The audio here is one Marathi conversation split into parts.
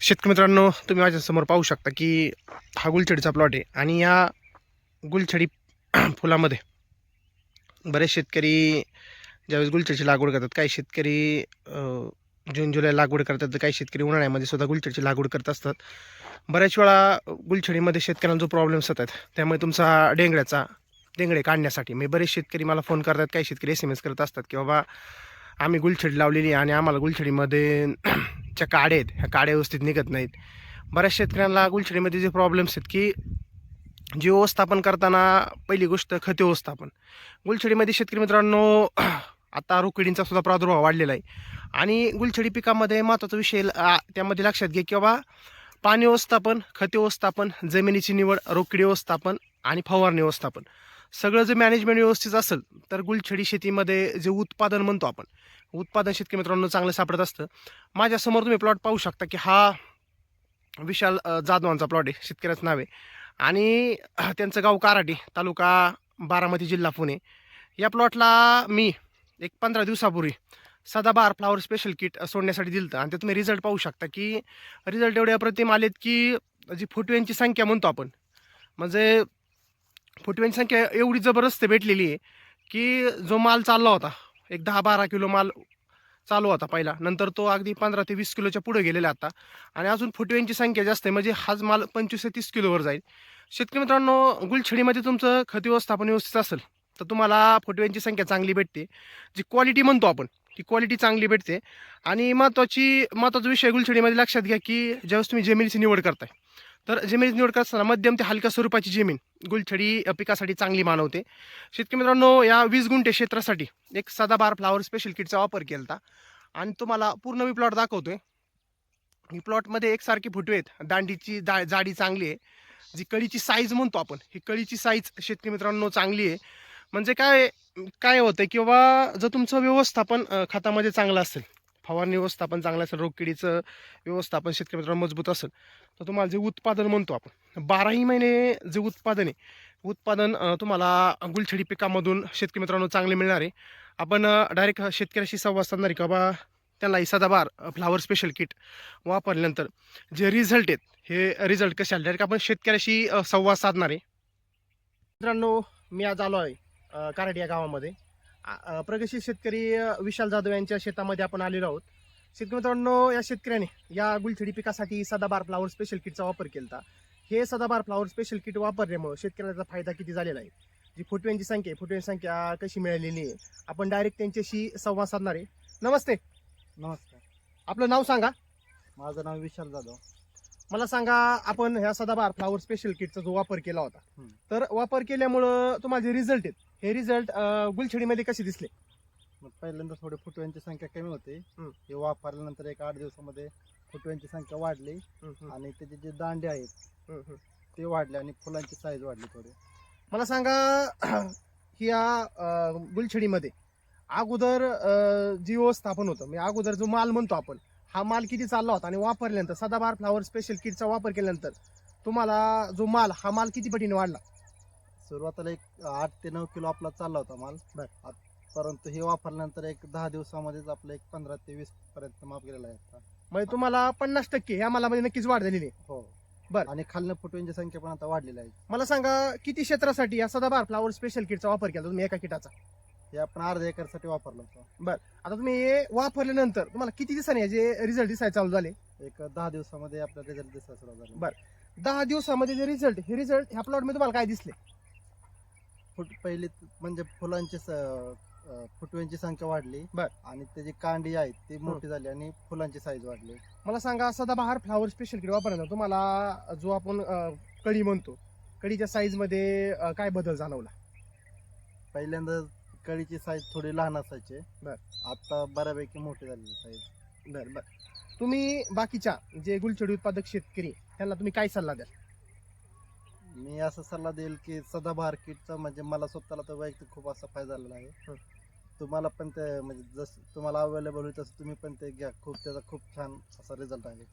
शेतकरी मित्रांनो तुम्ही माझ्यासमोर पाहू शकता की हा गुलछडीचा प्लॉट आहे आणि या गुलछडी फुलामध्ये बरेच शेतकरी ज्यावेळेस गुलछडीची लागवड करतात काही शेतकरी जून जुलै लागवड करतात तर काही शेतकरी उन्हाळ्यामध्ये सुद्धा गुलछडीची लागवड करत असतात. बऱ्याच वेळा गुलछडीमध्ये शेतकऱ्यांना जो प्रॉब्लेम्स येतात त्यामुळे तुमचा डेंगळ्याचा डेंगळे काढण्यासाठी म्हणजे बरेच शेतकरी मला फोन करतात काही शेतकरी एस एम एस करत असतात की बाबा आम्ही गुलछडी लावलेली आहे आणि आम्हाला गुलछडीमध्ये ज्या काड्या आहेत. ह्या काड्या व्यवस्थित निघत नाहीत. बऱ्याच शेतकऱ्यांना गुलछडीमध्ये जे प्रॉब्लेम्स आहेत की जी व्यवस्थापन करताना पहिली गोष्ट खते व्यवस्थापन गुलछडीमध्ये शेतकरी मित्रांनो आता रोकडींचा सुद्धा प्रादुर्भाव वाढलेला आहे. आणि गुलछडी पिकामध्ये महत्त्वाचा विषय त्यामध्ये लक्षात घे की बाबा पाणी व्यवस्थापन खते व्यवस्थापन जमिनीची निवड रोकडी व्यवस्थापन आणि फवारणी व्यवस्थापन. सगळं जर मॅनेजमेंट व्यवस्थित असेल तर गुलछडी शेतीमध्ये जे उत्पादन म्हणतो आपण उत्पादन शेतकरी मित्रांनो चांगलं सापडत असतं. माझ्यासमोर तुम्ही प्लॉट पाहू शकता की हा विशाल जाधवांचा प्लॉट आहे शेतकऱ्याचं नाव आहे. आणि त्यांचं गाव काराटी तालुका बारामती जिल्हा पुणे. या प्लॉटला मी एक पंधरा दिवसापूर्वी सदाबार फ्लावर स्पेशल किट सोडण्यासाठी दिलं आणि ते तुम्ही रिझल्ट पाहू शकता की रिझल्ट एवढे अप्रतिम आलेत की जी फुटव्यांची संख्या म्हणतो आपण म्हणजे फुटव्यांची संख्या एवढी जबरदस्त भेटलेली आहे की जो माल चालला होता एक दहा बारा किलो माल चालू होता पहिला. नंतर तो अगदी पंधरा ते वीस किलोच्या पुढे गेलेला आता. आणि अजून फुटव्यांची संख्या जास्त आहे म्हणजे हाच माल पंचवीस ते तीस किलोवर जाईल. शेतकरी मित्रांनो गुलछडीमध्ये तुमचं खत व्यवस्थापन व्यवस्थित असेल तर तुम्हाला फुटव्यांची संख्या चांगली भेटते. जी क्वालिटी म्हणतो आपण ती क्वालिटी चांगली भेटते. आणि महत्त्वाची महत्त्वाचा विषय गुलछडीमध्ये लक्षात घ्या की ज्यावेळेस तुम्ही जमिनीची निवड करताय तर जमिनीची निवड करताना मध्यम ते हलक्या स्वरूपाची जमीन गुलछडी पिकासाठी चांगली मानवते. शेतकरी मित्रांनो या वीस गुंठे क्षेत्रासाठी एक सदाबार फ्लावर स्पेशल किटचा वापर केला होता आणि तुम्हाला पूर्ण मी प्लॉट दाखवतोय. ही प्लॉटमध्ये एकसारखी फुटवे आहेत. दांडीची दा जाडी चांगली आहे. जी कळीची साईज म्हणतो आपण ही कळीची साईज शेतकरी मित्रांनो चांगली आहे. म्हणजे काय काय होतं की बाबा जर तुमचं व्यवस्थापन खतामध्ये चांगलं असेल फवारणी व्यवस्थापन चांगलं असेल रोगकिडीचं व्यवस्थापन शेतकरी मित्रांनो मजबूत असेल. तर तुम्हाला जे उत्पादन म्हणतो आपण बाराही महिने जे उत्पादन आहे उत्पादन तुम्हाला गुलछडी पिकामधून शेतकरी मित्रांनो चांगले मिळणार आहे. आपण डायरेक्ट शेतकऱ्याशी संवाद साधणार आहे का बा त्यांना ही सदाबार फ्लावर स्पेशल किट वापरल्यानंतर जे रिझल्ट आहेत हे रिझल्ट कसे आले? डायरेक्ट आपण शेतकऱ्याशी संवाद साधणार आहे. मित्रांनो मी आज आलो आहे अ, कराड या गावामध्ये. प्रगतशील शेतकरी विशाल जाधव यांच्या शेतामध्ये आपण आलेलो आहोत. शेतकरी मित्रांनो या शेतकऱ्याने या गुलछडी पिकासाठी सदाबार फ्लावर स्पेशल किटचा वापर केला हे सदाबार फ्लावर स्पेशल किट वापरल्यामुळे शेतकऱ्याचा फायदा किती झालेला आहे? जी फुटव्यांची संख्या आहे फुटव्यांची संख्या कशी मिळालेली आहे? आपण डायरेक्ट त्यांच्याशी संवाद साधणार आहे. नमस्ते. नमस्कार. आपलं नाव सांगा. माझं नाव विशाल जाधव. मला सांगा आपण ह्या सदाबार फ्लावर स्पेशल किटचा जो वापर केला होता. तर वापर केल्यामुळं तुम्हाला जे रिझल्ट आहेत हे रिझल्ट गुलछडीमध्ये कसे दिसले? मग पहिल्यांदा थोडे फुटव्यांची संख्या कमी होती. हम्म. हे वापरल्यानंतर एक आठ दिवसामध्ये फुटव्यांची संख्या वाढली. आणि त्याचे जे दांडे आहेत ते वाढले आणि फुलांची साईज वाढली थोडी. मला सांगा ह्या अं, गुलछडीमध्ये अगोदर अं, जी व्यवस्थापन होतं म्हणजे अगोदर जो माल म्हणतो आपण हा माल किती चालला होता आणि वापरल्यानंतर सदाबार फ्लावर स्पेशल किटचा वापर केल्यानंतर तुम्हाला जो माल हा माल किती पटीने वाढला? सुरुवातीला एक आठ ते नऊ किलो आपला चालला होता माल. बर. आत- परंतु हे वापरल्यानंतर एक दहा दिवसामध्येच आपलं एक पंधरा ते वीस पर्यंत माप गेलेला आहे आता. म्हणजे तुम्हाला पन्नास टक्के ह्या मालामध्ये नक्कीच वाढ झालेली आहे. हो. बर. आणि खालनं फुटव्यांची संख्या पण आता वाढलेली आहे. मला सांगा किती क्षेत्रासाठी या सदाबार फ्लावर स्पेशल किटचा वापर केला तुम्ही एका किटाचा? हे आपण अर्ध्या एकरसाठी वापरलं होतं. आता तुम्ही हे वापरल्यानंतर तुम्हाला किती दिवसांनी याचे रिझल्ट दिसायला चालू झाले? एक दहा दिवसामध्ये आपला रिझल्ट दिसायला सुरुवात झाली. बर. दहा दिवसामध्ये जे रिझल्ट हे रिझल्ट ह्या प्लॉटमध्ये तुम्हाला काय दिसले? फुट पहिली म्हणजे फुलांची फुटव्यांची संख्या वाढली. बर. आणि त्याची कांडी आहेत ती मोठी झाली आणि फुलांची साईज वाढली. मला सांगा सदाबहार फ्लावर स्पेशल किट वापरल्यानंतर तुम्हाला जो आपण अं, कळी म्हणतो कळीच्या साईजमध्ये अं, काय बदल जाणवला? पहिल्यांदा कळीची साईज थोडी लहान असायची. बर. आता बऱ्यापैकी मोठी झालेली साईज बर बर. तुम्ही बाकीच्या जे गुलछडी उत्पादक शेतकरी त्यांना तुम्ही काय सल्ला द्याल? मी असा सल्ला देईल की सदाबहार किटचा म्हणजे मला स्वतःला तर वैयक्तिक खूप असा फायदा झालेला आहे. तुम्हाला पण ते म्हणजे जसं तुम्हाला अवेलेबल होईल तसं तुम्ही पण ते घ्या. खूप त्याचा खूप छान असा रिझल्ट आहे.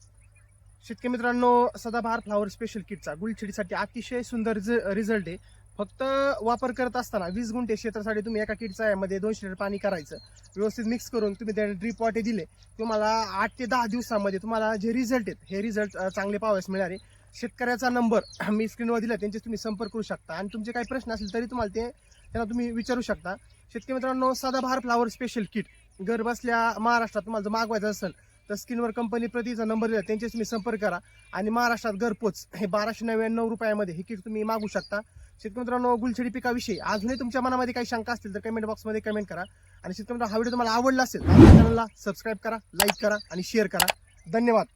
शेतकरी मित्रांनो सदाबहार फ्लावर स्पेशल किटचा गुलछडीसाठी अतिशय सुंदर रिझल्ट आहे. फक्त वापर करत असताना वीस गुंठे क्षेत्रासाठी तुम्ही एका किटच्या यामध्ये दोनशे लिटर पाणी करायचं. व्यवस्थित मिक्स करून तुम्ही त्या ड्रीप वाटे दिले. तुम्हाला आठ ते दहा दिवसामध्ये तुम्हाला जे रिझल्ट आहेत हे रिझल्ट चांगले पाहावयास मिळाले. शेतकऱ्याचा नंबर मी स्क्रीनवर दिला त्यांचे तुम्ही संपर्क करू शकता. आणि तुमचे काही प्रश्न असतील तरी तुम्हाला ते त्यांना तुम्ही विचारू शकता. शेतकरी मित्रांनो सदाबहार फ्लावर स्पेशल किट घर बसल्या महाराष्ट्रात तुम्हाला जर मागवायचं असेल तर स्क्रीनवर कंपनी प्रतीचा नंबर दिला त्यांचे तुम्ही संपर्क करा. आणि महाराष्ट्रात घरपोच हे बाराशे नव्याण्णव रुपयामध्ये हे किट तुम्ही मागू शकता. शेतकरी मित्रांनो गुलछडी पिकाविषयी अजूनही तुमच्या मनामध्ये काही शंका असतील तर कमेंट बॉक्समध्ये कमेंट करा. आणि शेतकरी मित्रांनो हा व्हिडिओ तुम्हाला आवडला असेल तर चॅनलला सबस्क्राईब करा लाईक करा आणि शेअर करा. धन्यवाद.